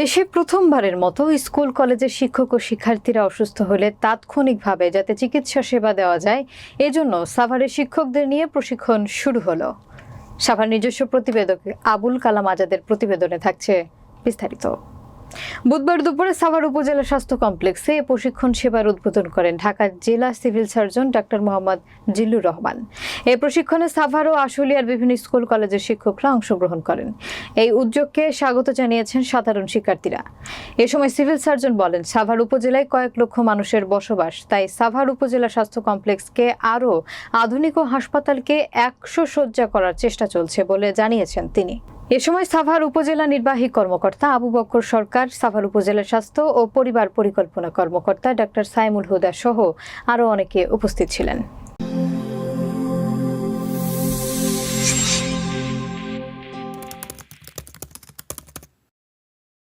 দেশে প্রথমবারের মতো স্কুল, কলেজের শিক্ষক ও শিক্ষার্থীরা অসুস্থ হলে তাৎক্ষণিকভাবে যাতে চিকিৎসা সেবা দেওয়া যায়, এজন্য সাভারের শিক্ষকদের নিয়ে প্রশিক্ষণ শুরু হলো। সাভার নিজস্ব প্রতিবেদক আবুল কালাম আজাদের প্রতিবেদনে থাকছে বিস্তারিত। বুধবার দুপুরে সাভার উপজেলা স্বাস্থ্য কমপ্লেক্সে প্রশিক্ষণ সেবার উদ্বোধন করেন ঢাকার জেলা civil surgeon doctor Mohammad Zillur Rahman. এই প্রশিক্ষণে সাভার ও আশুলিয়ার বিভিন্ন স্কুল, কলেজের শিক্ষকরা অংশগ্রহণ করেন। এই উদ্যোগকে স্বাগত জানিয়েছেন সাধারণ শিক্ষার্থীরা। এ সময় সিভিল সার্জন বলেন, সাভার উপজেলায় কয়েক লক্ষ মানুষের বসবাস, তাই সাভার উপজেলা স্বাস্থ্য কমপ্লেক্সকে আরও আধুনিক ও হাসপাতালকে একশো শয্যা করার চেষ্টা চলছে বলে জানিয়েছেন তিনি। এ সময় সাভার উপজেলা নির্বাহী কর্মকর্তা আবু বকর সরকার, সাভার উপজেলা স্বাস্থ্য ও পরিবার পরিকল্পনা কর্মকর্তা ডাক্তার সাইমুল হুদা সহ আরও অনেকে উপস্থিত ছিলেন।